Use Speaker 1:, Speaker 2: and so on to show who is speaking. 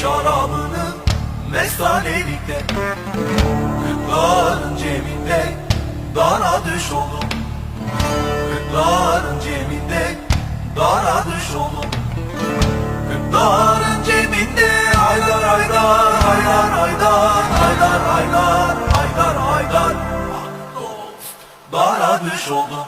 Speaker 1: şarabını mestanelikte Kırkların cebinde dara düş oldum Kırkların cebinde dara düş oldum Kırkların cebinde haydar haydar haydar haydar haydar haydar haydar haydar. Ah dara düş oldum